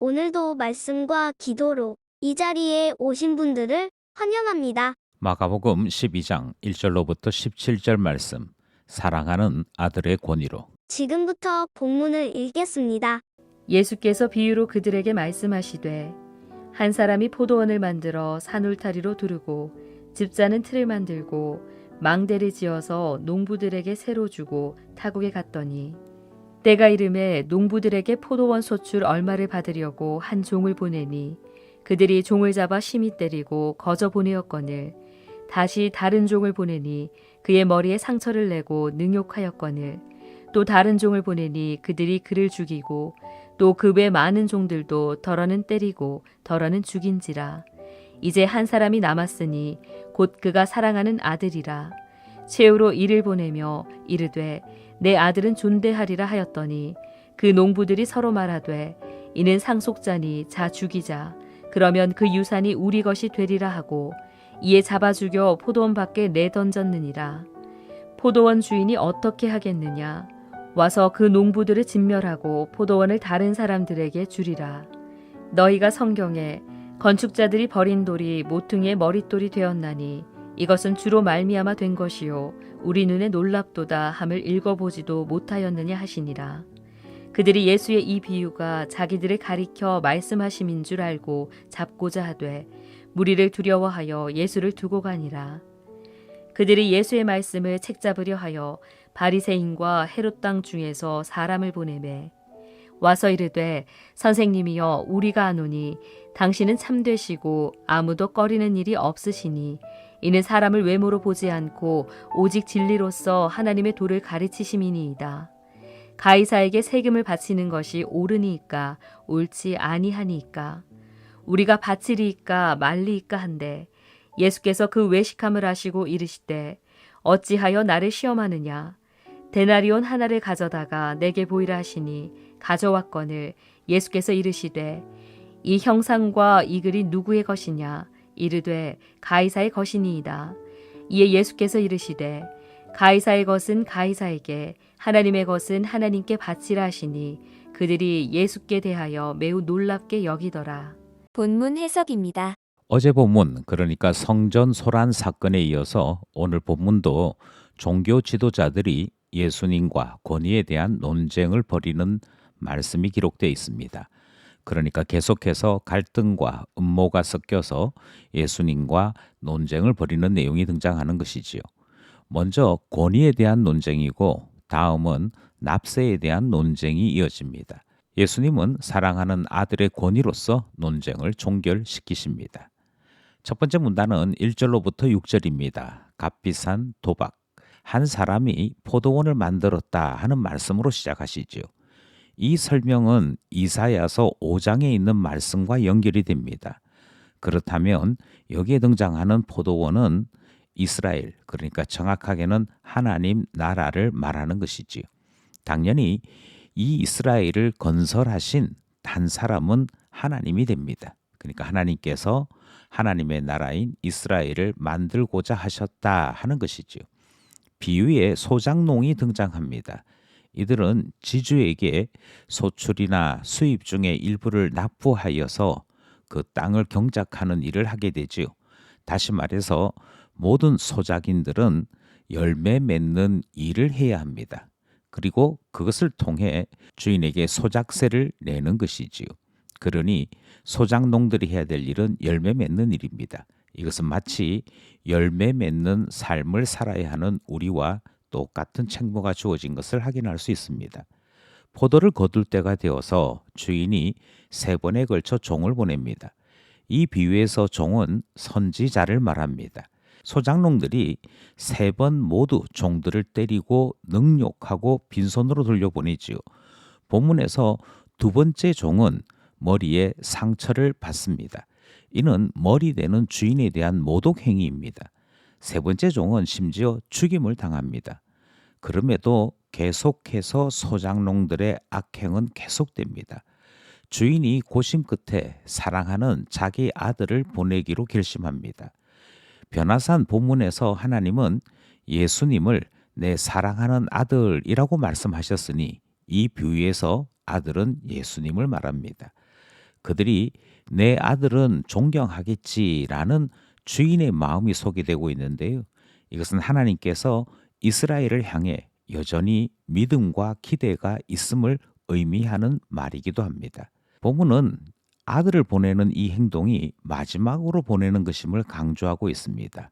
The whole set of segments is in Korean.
오늘도 말씀과 기도로 이 자리에 오신 분들을 환영합니다. 마가복음 12장 1절로부터 17절 말씀 사랑하는 아들의 권위로 지금부터 본문을 읽겠습니다. 예수께서 비유로 그들에게 말씀하시되 한 사람이 포도원을 만들어 산울타리로 두르고 집자는 틀을 만들고 망대를 지어서 농부들에게 새로 주고 타국에 갔더니 때가 이름에 농부들에게 포도원 소출 얼마를 받으려고 한 종을 보내니 그들이 종을 잡아 심히 때리고 거저 보내었거늘 다시 다른 종을 보내니 그의 머리에 상처를 내고 능욕하였거늘 또 다른 종을 보내니 그들이 그를 죽이고 또 그 외 많은 종들도 덜어는 때리고 덜어는 죽인지라. 이제 한 사람이 남았으니 곧 그가 사랑하는 아들이라. 최후로 이를 보내며 이르되 내 아들은 존대하리라 하였더니 그 농부들이 서로 말하되 이는 상속자니 자 죽이자. 그러면 그 유산이 우리 것이 되리라 하고 이에 잡아 죽여 포도원 밖에 내던졌느니라. 포도원 주인이 어떻게 하겠느냐? 와서 그 농부들을 진멸하고 포도원을 다른 사람들에게 주리라. 너희가 성경에 건축자들이 버린 돌이 모퉁이의 머릿돌이 되었나니 이것은 주로 말미암아 된 것이요 우리 눈에 놀랍도다 함을 읽어보지도 못하였느냐 하시니라. 그들이 예수의 이 비유가 자기들을 가리켜 말씀하심인 줄 알고 잡고자 하되 무리를 두려워하여 예수를 두고 가니라. 그들이 예수의 말씀을 책잡으려 하여 바리새인과 헤롯 땅 중에서 사람을 보내매 와서 이르되 선생님이여 우리가 아노니 당신은 참되시고 아무도 꺼리는 일이 없으시니 이는 사람을 외모로 보지 않고 오직 진리로서 하나님의 도를 가르치심이니이다. 가이사에게 세금을 바치는 것이 옳으니까 옳지 아니하니까 우리가 바치리이까 말리이까 한데 예수께서 그 외식함을 하시고 이르시되 어찌하여 나를 시험하느냐 데나리온 하나를 가져다가 내게 보이라 하시니 가져왔거늘 예수께서 이르시되 이 형상과 이 글이 누구의 것이냐 이르되 가이사의 것이니이다 이에 예수께서 이르시되 가이사의 것은 가이사에게 하나님의 것은 하나님께 바치라 하시니 그들이 예수께 대하여 매우 놀랍게 여기더라 본문 해석입니다. 어제 본문 그러니까 성전 소란 사건에 이어서 오늘 본문도 종교 지도자들이 예수님과 권위에 대한 논쟁을 벌이는 말씀이 기록되어 있습니다. 그러니까 계속해서 갈등과 음모가 섞여서 예수님과 논쟁을 벌이는 내용이 등장하는 것이지요. 먼저 권위에 대한 논쟁이고 다음은 납세에 대한 논쟁이 이어집니다. 예수님은 사랑하는 아들의 권위로서 논쟁을 종결시키십니다. 첫 번째 문단은 1절로부터 6절입니다. 값비싼 도박. 한 사람이 포도원을 만들었다 하는 말씀으로 시작하시지요. 이 설명은 이사야서 5장에 있는 말씀과 연결이 됩니다. 그렇다면 여기에 등장하는 포도원은 이스라엘, 그러니까 정확하게는 하나님 나라를 말하는 것이지요. 당연히 이 이스라엘을 건설하신 단 사람은 하나님이 됩니다. 그러니까 하나님께서 하나님의 나라인 이스라엘을 만들고자 하셨다 하는 것이지요. 비유에 소장농이 등장합니다. 이들은 지주에게 소출이나 수입 중의 일부를 납부하여서 그 땅을 경작하는 일을 하게 되지요. 다시 말해서 모든 소작인들은 열매 맺는 일을 해야 합니다. 그리고 그것을 통해 주인에게 소작세를 내는 것이지요. 그러니 소작농들이 해야 될 일은 열매 맺는 일입니다. 이것은 마치 열매 맺는 삶을 살아야 하는 우리와 똑같은 책무가 주어진 것을 확인할 수 있습니다. 포도를 거둘 때가 되어서 주인이 세 번에 걸쳐 종을 보냅니다. 이 비유에서 종은 선지자를 말합니다. 소장농들이 세 번 모두 종들을 때리고 능욕하고 빈손으로 돌려보내지요. 본문에서 두 번째 종은 머리에 상처를 받습니다. 이는 머리 되는 주인에 대한 모독 행위입니다. 세 번째 종은 심지어 죽임을 당합니다. 그럼에도 계속해서 소장농들의 악행은 계속됩니다. 주인이 고심 끝에 사랑하는 자기 아들을 보내기로 결심합니다. 변화산 본문에서 하나님은 예수님을 내 사랑하는 아들이라고 말씀하셨으니 이 비유에서 아들은 예수님을 말합니다. 그들이 내 아들은 존경하겠지라는 주인의 마음이 소개되고 있는데요. 이것은 하나님께서 이스라엘을 향해 여전히 믿음과 기대가 있음을 의미하는 말이기도 합니다. 본문은 아들을 보내는 이 행동이 마지막으로 보내는 것임을 강조하고 있습니다.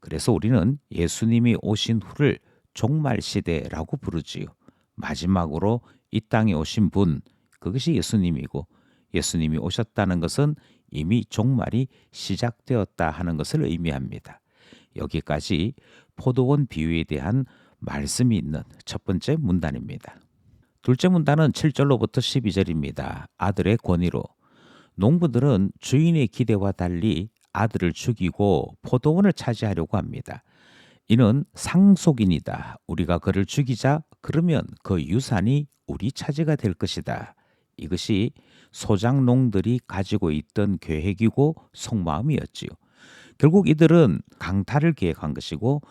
그래서 우리는 예수님이 오신 후를 종말 시대라고 부르지요. 마지막으로 이 땅에 오신 분, 그것이 예수님이고 예수님이 오셨다는 것은 이미 종말이 시작되었다 하는 것을 의미합니다. 여기까지 포도원 비유에 대한 말씀이 있는 첫 번째 문단입니다. 둘째 문단은 7절로부터 12절입니다. 아들의 권위로 농부들은 주인의 기대와 달리 아들을 죽이고 포도원을 차지하려고 합니다. 이는 상속인이다. 우리가 그를 죽이자 그러면 그 유산이 우리 차지가 될 것이다. 이것이 소장농들이 가지고 있던 계획이고 속마음이었지요. 결국 이들은 강탈을 계획한 것이고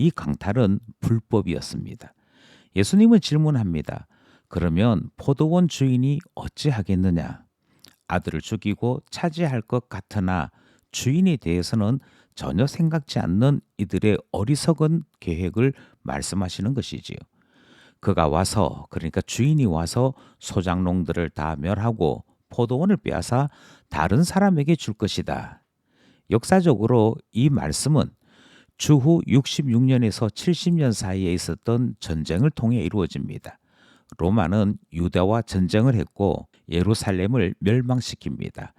이 강탈은 불법이었습니다. 예수님은 질문합니다. 그러면 포도원 주인이 어찌 하겠느냐? 아들을 죽이고 차지할 것 같으나 주인에 대해서는 전혀 생각지 않는 이들의 어리석은 계획을 말씀하시는 것이지요. 그가 와서 그러니까 주인이 와서 소장농들을 다 멸하고 포도원을 빼앗아 다른 사람에게 줄 것이다. 역사적으로 이 말씀은 주후 66년에서 70년 사이에 있었던 전쟁을 통해 이루어집니다. 로마는 유다와 전쟁을 했고 예루살렘을 멸망시킵니다.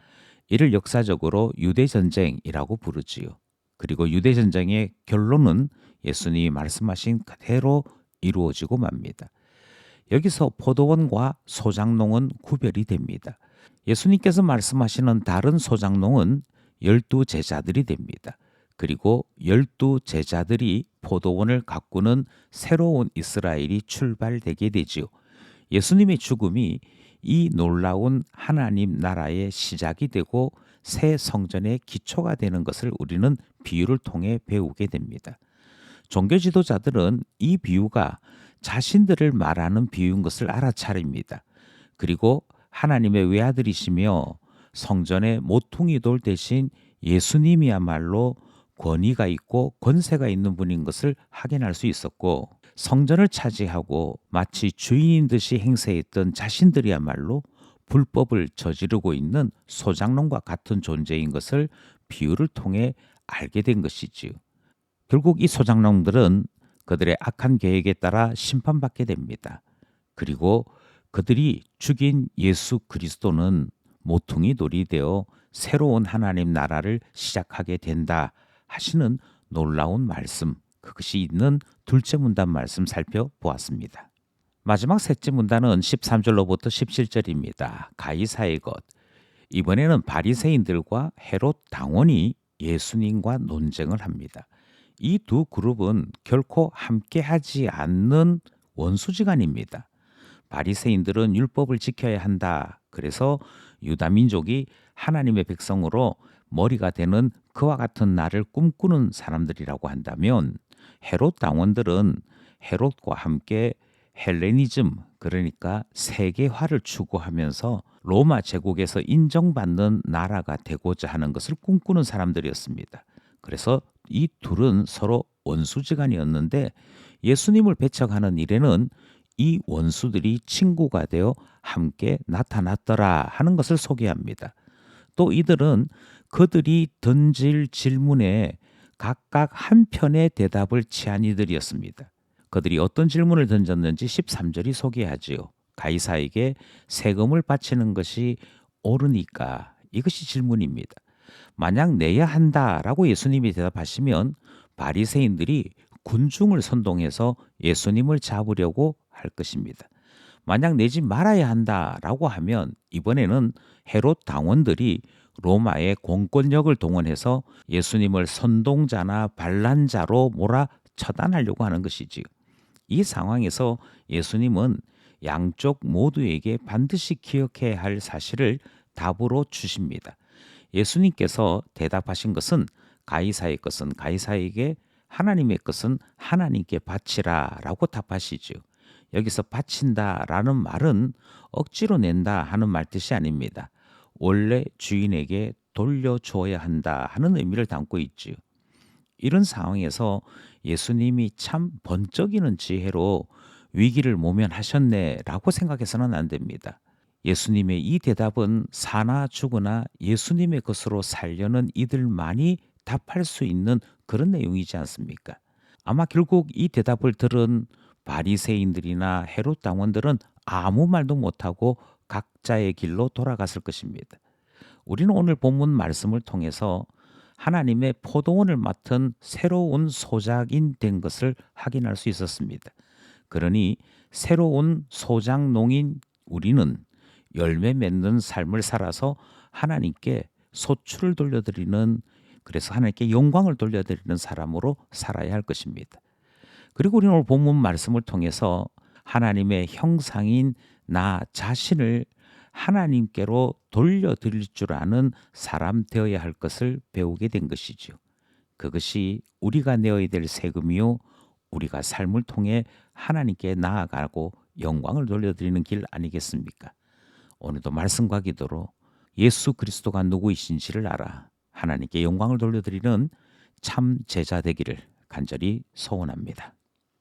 이를 역사적으로 유대 전쟁이라고 부르지요. 그리고 유대 전쟁의 결론은 예수님이 말씀하신 그대로 이루어지고 맙니다. 여기서 포도원과 소장농은 구별이 됩니다. 예수님께서 말씀하시는 다른 소장농은 열두 제자들이 됩니다. 그리고 열두 제자들이 포도원을 가꾸는 새로운 이스라엘이 출발되게 되지요. 예수님의 죽음이 이 놀라운 하나님 나라의 시작이 되고 새 성전의 기초가 되는 것을 우리는 비유를 통해 배우게 됩니다. 종교 지도자들은 이 비유가 자신들을 말하는 비유인 것을 알아차립니다. 그리고 하나님의 외아들이시며 성전의 모퉁이 돌 대신 예수님이야말로 권위가 있고 권세가 있는 분인 것을 확인할 수 있었고 성전을 차지하고 마치 주인인 듯이 행세했던 자신들이야말로 불법을 저지르고 있는 소장농과 같은 존재인 것을 비유를 통해 알게 된 것이지요. 결국 이 소장농들은 그들의 악한 계획에 따라 심판받게 됩니다. 그리고 그들이 죽인 예수 그리스도는 모퉁이 돌이 되어 새로운 하나님 나라를 시작하게 된다 하시는 놀라운 말씀, 그것이 있는 둘째 문단 말씀 살펴보았습니다. 마지막 셋째 문단은 13절로부터 17절입니다. 가이사의 것. 이번에는 바리새인들과 헤롯 당원이 예수님과 논쟁을 합니다. 이 두 그룹은 결코 함께하지 않는 원수지간입니다. 바리새인들은 율법을 지켜야 한다. 그래서 유다 민족이 하나님의 백성으로 머리가 되는 그와 같은 날을 꿈꾸는 사람들이라고 한다면 헤롯 당원들은 헤롯과 함께 헬레니즘 그러니까 세계화를 추구하면서 로마 제국에서 인정받는 나라가 되고자 하는 것을 꿈꾸는 사람들이었습니다. 그래서 이 둘은 서로 원수지간이었는데 예수님을 배척하는 일에는 이 원수들이 친구가 되어 함께 나타났더라 하는 것을 소개합니다. 또 이들은 그들이 던질 질문에 각각 한 편의 대답을 취한 이들이었습니다. 그들이 어떤 질문을 던졌는지 13절이 소개하지요. 가이사에게 세금을 바치는 것이 옳으니까 이것이 질문입니다. 만약 내야 한다라고 예수님이 대답하시면 바리새인들이 군중을 선동해서 예수님을 잡으려고 할 것입니다. 만약 내지 말아야 한다라고 하면 이번에는 헤롯 당원들이 로마의 공권력을 동원해서 예수님을 선동자나 반란자로 몰아 처단하려고 하는 것이지요. 이 상황에서 예수님은 양쪽 모두에게 반드시 기억해야 할 사실을 답으로 주십니다. 예수님께서 대답하신 것은 가이사의 것은 가이사에게 하나님의 것은 하나님께 바치라 라고 답하시죠. 여기서 바친다 라는 말은 억지로 낸다 하는 말 뜻이 아닙니다. 원래 주인에게 돌려주어야 한다 하는 의미를 담고 있지요. 이런 상황에서 예수님이 참 번쩍이는 지혜로 위기를 모면하셨네라고 생각해서는 안 됩니다. 예수님의 이 대답은 사나 죽으나 예수님의 것으로 살려는 이들만이 답할 수 있는 그런 내용이지 않습니까? 아마 결국 이 대답을 들은 바리새인들이나 헤롯 당원들은 아무 말도 못하고 각자의 길로 돌아갔을 것입니다. 우리는 오늘 본문 말씀을 통해서 하나님의 포도원을 맡은 새로운 소작인 된 것을 확인할 수 있었습니다. 그러니 새로운 소작농인 우리는 열매 맺는 삶을 살아서 하나님께 소출을 돌려드리는 그래서 하나님께 영광을 돌려드리는 사람으로 살아야 할 것입니다. 그리고 우리는 오늘 본문 말씀을 통해서 하나님의 형상인 나 자신을 하나님께로 돌려드릴 줄 아는 사람 되어야 할 것을 배우게 된 것이죠. 그것이 우리가 내어야 될 세금이요 우리가 삶을 통해 하나님께 나아가고 영광을 돌려드리는 길 아니겠습니까? 오늘도 말씀과 기도로 예수 그리스도가 누구이신지를 알아 하나님께 영광을 돌려드리는 참 제자 되기를 간절히 소원합니다.